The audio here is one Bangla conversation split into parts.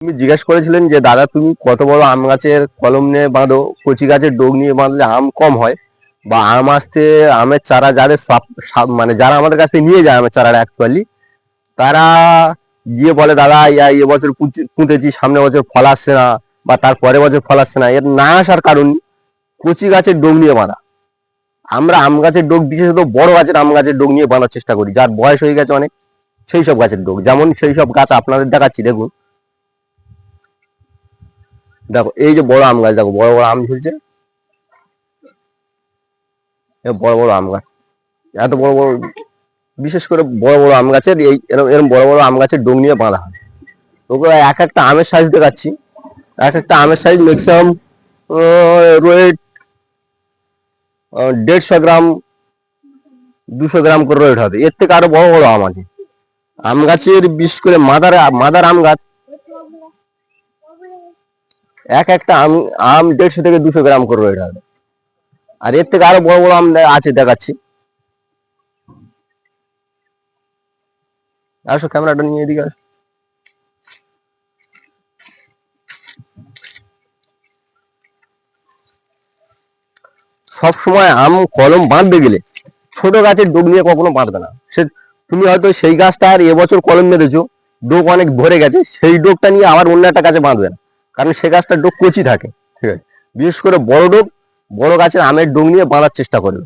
তুমি জিজ্ঞেস করেছিলেন যে, দাদা, তুমি কত বড় আম গাছের কলম নিয়ে বাঁধো? কচি গাছের ডোগ নিয়ে বাঁধলে আম কম হয় বা আম আসতে আমের চারা যাদের মানে যারা আমাদের কাছে নিয়ে যায় আমের চারাটা অ্যাকচুয়ালি তারা গিয়ে বলে, দাদা, ইয়া এ বছর পুঁতে- পুঁতেছি সামনে বছর ফল আসছে না বা তার পরের বছর ফল আসছে না। এর না আসার কারণ কচি গাছের ডোগ নিয়ে বাঁধা। আমরা আম গাছের ডোগ, বিশেষত বড় গাছের আম গাছের ডোগ নিয়ে বাঁধার চেষ্টা করি, যার বয়স হয়ে গেছে অনেক, সেই সব গাছের ডোগ। যেমন সেই সব গাছ আপনাদের দেখাচ্ছি, দেখুন। দেখো, এই যে বড় আম গাছ, দেখো, বড় বড় আম ঝুলছে বড় বড় আম গাছ। এত বড় বড়, বিশেষ করে বড় বড় আম গাছের এই এরকম এরকম বড় বড় আম গাছের ডোং নিয়ে বাঁধা হয়। ওগুলো এক একটা আমের সাইজ দেখাচ্ছি। এক একটা আমের সাইজ ম্যাক্সিমাম রোয়েট দেড়শো গ্রাম, দুশো গ্রাম করে রোয়েট হবে। এর থেকে আরও বড় বড় আম আছে। আম গাছের, বিশেষ করে মাদার মাদার আম গাছ এক একটা আম আম দেড়শো থেকে দুশো গ্রাম করে এটা। আর এর থেকে আরও বড় বড় আম আছে দেখাচ্ছি। আসো, ক্যামেরাটা নিয়ে এদিকে আসো। সব সময় আম, কলম বাঁধতে গেলে ছোট গাছের ডোক নিয়ে কখনো বাঁধবে না। সে তুমি হয়তো সেই গাছটা আর এবছর কলম বেঁধেছো, ডোক অনেক ভরে গেছে, সেই ডোকটা নিয়ে আবার অন্য একটা গাছে বাঁধবে না। কারণ সে গাছটা ডোক কচি থাকে, ঠিক আছে? বিশেষ করে বড় ডোক, বড় গাছের আমের ডোক নিয়ে বাঁধার চেষ্টা করবে।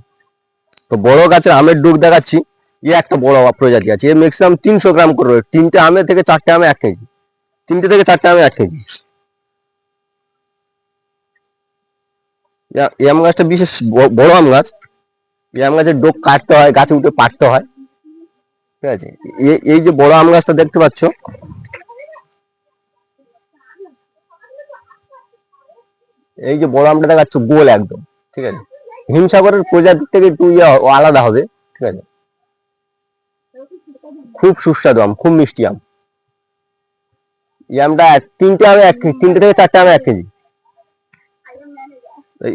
তো বড় গাছের আমের ডোক দেখাচ্ছি, এ একটা বড় প্রজাতি আছে, এর ম্যাক্সিমাম তিনশো গ্রাম করে তিনটে আমে থেকে চারটে আমে এক কেজি। তিনটে থেকে চারটে আমে এক কেজি। আম গাছটা বিশেষ বড় আম গাছ। এই আম গাছের ডোক কাটতে হয়, গাছে উঠে পাটতে হয়। ঠিক আছে? এই যে বড় আম গাছটা দেখতে পাচ্ছ এই যে বড় আমটা দেখাচ্ছ গোল একদম, ঠিক আছে? হিমসাগরের প্রজাতির থেকে একটু ইয়ে আলাদা হবে, ঠিক আছে? খুব সুস্বাদু আম, খুব মিষ্টি আম। এই আমটা তিনটে আমে এক কেজি, তিনটে থেকে চারটে আমে এক কেজি।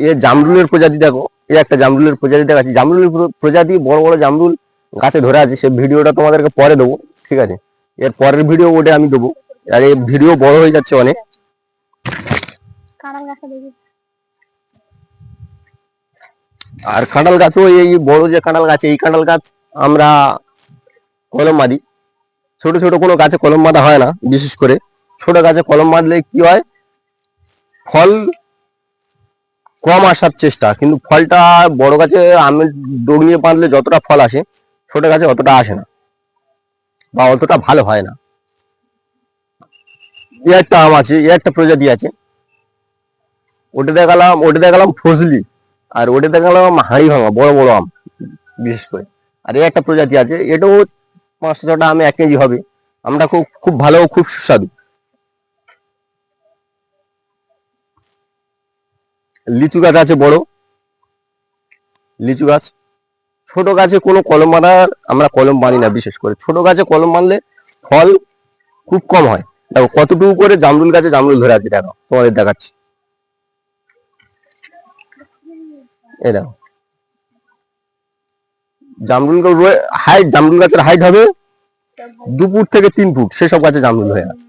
এ জামরুলের প্রজাতি দেখো এ একটা জামরুলের প্রজাতি দেখাচ্ছি। জামরুলের প্রজাতি, বড় বড় জামরুল গাছে ধরে আছে, সে ভিডিওটা তোমাদেরকে পরে দেবো, ঠিক আছে? এর পরের ভিডিও ওটা আমি দেবো। আর এই ভিডিও বড় হয়ে যাচ্ছে অনেক। কাঁড়াল গাছটা দেখি। আর কাঁঠাল গাছও এই বড় যে কাঁঠাল গাছ, এই কাঁঠাল গাছ আমরা কলম মারি। ছোট ছোট কোনো গাছে কলম বাঁধা হয় না, বিশেষ করে। ছোট গাছে কলম বাঁধলে কি হয়? ফল কম আসার চেষ্টা, কিন্তু ফলটা বড় গাছে আমের ডোগ নিয়ে বাঁধলে যতটা ফল আসে, ছোট গাছে অতটা আসে না বা অতটা ভালো হয় না। এ একটা আম আছে, এ একটা প্রজাতি আছে। ওটা দেখালাম ওটা দেখালাম ফজলি, আর ওটা দেখালাম হাঁড়ি ভাঙা, বড় বড় আম, বিশেষ করে। আর এই একটা প্রজাতি আছে, এটাও পাঁচটা ছটা আমে এক কেজি হবে। আমটা খুব খুব ভালো, খুব সুস্বাদু। লিচু গাছ আছে বড়। লিচু গাছ। ছোট গাছে কোনো কলম বাঁধার আমরা কলম বানি না, বিশেষ করে। ছোট গাছে কলম বাঁধলে ফল খুব কম হয়। দেখো, কতটুকু করে জামরুল গাছে জামরুল ধরে আছে, দেখো, তোমাদের দেখাচ্ছি। এই দেখো। জামরুল হাইট জামরুল গাছের হাইট হবে দু ফুট থেকে তিন ফুট। সেসব গাছে জামরুল হয়ে আছে।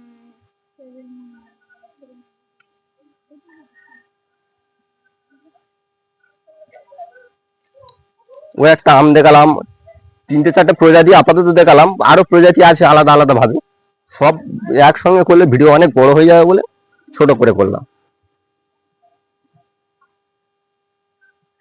ও একটা আম দেখালাম। তিনটে চারটে প্রজাতি আপাতত দেখালাম। আরও প্রজাতি আছে আলাদা আলাদা ভাবে সব একসঙ্গে করলে ভিডিও অনেক বড় হয়ে যাবে বলে ছোট করে করলাম।